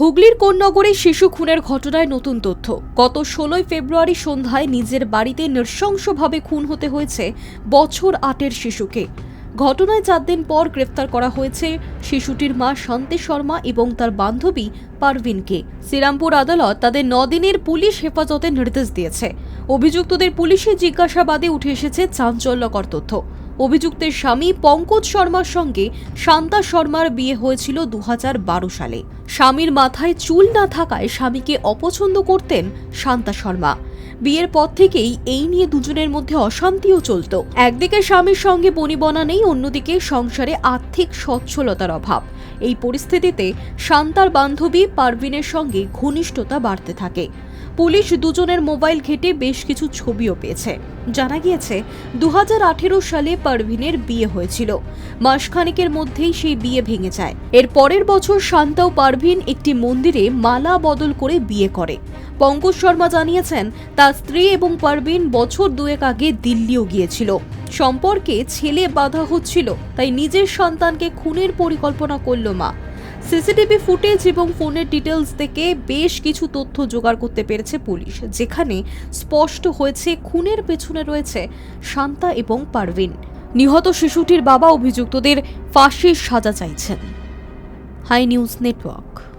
হুগলির কোন্নগরে শিশু খুনের ঘটনায় নতুন তথ্য। গত ষোলোই ফেব্রুয়ারি সন্ধ্যায় নিজের বাড়িতে নৃশংসভাবে খুন হতে হয়েছে বছর আটের শিশুকে। ঘটনায় চার দিন পর গ্রেফতার করা হয়েছে শিশুটির মা শান্তি শর্মা এবং তার বান্ধবী পারভিনকে। শ্রীরামপুর আদালত তাদের নদিনের পুলিশ হেফাজতে নির্দেশ দিয়েছে। অভিযুক্তদের পুলিশি জিজ্ঞাসাবাদে উঠে এসেছে চাঞ্চল্যকর তথ্য। অভিযুক্তের স্বামী পঙ্কজ শর্মার সঙ্গে শান্তা শর্মার বিয়ে হয়েছিল দু হাজার বারো সালে। স্বামীর মাথায় চুল না থাকায় স্বামীকে অপছন্দ করতেন শান্তা শর্মা। বিয়ের পর থেকেই এই নিয়ে দুজনের মধ্যে অশান্তিও চলত। একদিকে স্বামীর সঙ্গে বনিবনা নেই, অন্যদিকে সংসারে আর্থিক সচ্ছলতার অভাব। এই পরিস্থিতিতে শান্তার বান্ধবী পারভিনের সঙ্গে ঘনিষ্ঠতা বাড়তে থাকে। পুলিশ দুজনের মোবাইল ঘেটে বেশ কিছু ছবিও পেয়েছে। জানা গিয়েছে দু হাজার আঠেরো সালে পারভিনের বিয়ে হয়েছিল। মাসখানেকের মধ্যেই সেই বিয়ে ভেঙে যায়। এর পরের বছর শান্তা ও পারভিন একটি মন্দিরে মালা বদল করে বিয়ে করে। পঙ্কজ শর্মা জানিয়েছেন, তার স্ত্রী এবং পারভিন বছর দুয়েক আগে দিল্লিও গিয়েছিল। সম্পর্কে ছেলে বাধা হচ্ছিল, তাই নিজের সন্তানকে খুনের পরিকল্পনা করল মা। সিসিটিভি ফুটেজ এবং ফোনের ডিটেলস থেকে বেশ কিছু তথ্য জোগাড় করতে পেরেছে পুলিশ, যেখানে স্পষ্ট হয়েছে খুনের পেছনে রয়েছে শান্তা এবং পারভিন। নিহত শিশুটির বাবা অভিযুক্তদের ফাঁসির সাজা চাইছেন। High News Network.